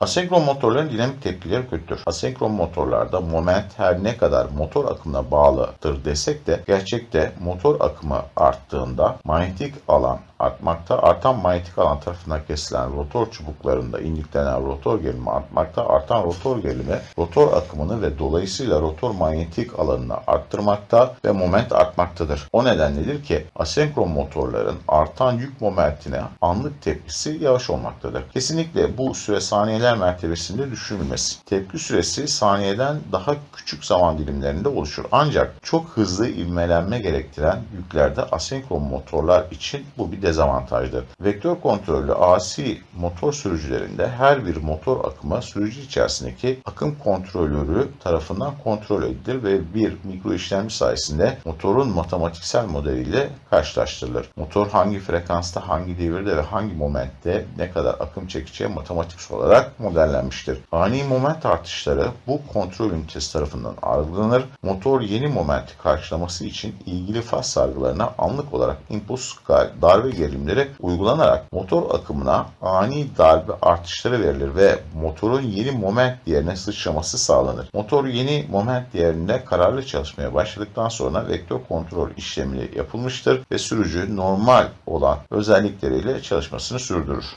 Asenkron motorların dinamik tepkileri kötüdür. Asenkron motorlarda moment her ne kadar motor akımına bağlıdır desek de gerçekte motor akımı arttığında manyetik alan artmakta, artan manyetik alan tarafından kesilen rotor çubuklarında indüklenen rotor gerilimi artmakta, artan rotor gerilimi rotor akımını ve dolayısıyla rotor manyetik alanını arttırmakta ve moment artmaktadır. O nedenledir ki asenkron motorların artan yük momentine anlık tepkisi yavaş olmaktadır. Kesinlikle bu süre saniyeler mertebesinde düşürülmesi. Tepki süresi saniyeden daha küçük zaman dilimlerinde oluşur. Ancak çok hızlı ivmelenme gerektiren yüklerde asenkron motorlar için bu bir dezavantajdır. Vektör kontrollü AC motor sürücülerinde her bir motor akımı sürücü içerisindeki akım kontrolörü tarafından kontrol edilir ve bir mikro işlemci sayesinde motorun matematiksel modeliyle karşılaştırılır. Motor hangi frekansta, hangi devirde ve hangi momentte ne kadar akım çekeceği matematik modellenmiştir. Ani moment artışları bu kontrol ünitesi tarafından algılanır. Motor yeni momenti karşılaması için ilgili faz sargılarına anlık olarak impuls darbe gerilimleri uygulanarak motor akımına ani darbe artışları verilir ve motorun yeni moment değerine sıçraması sağlanır. Motor yeni moment değerinde kararlı çalışmaya başladıktan sonra vektör kontrol işlemi yapılmıştır ve sürücü normal olan özellikleriyle çalışmasını sürdürür.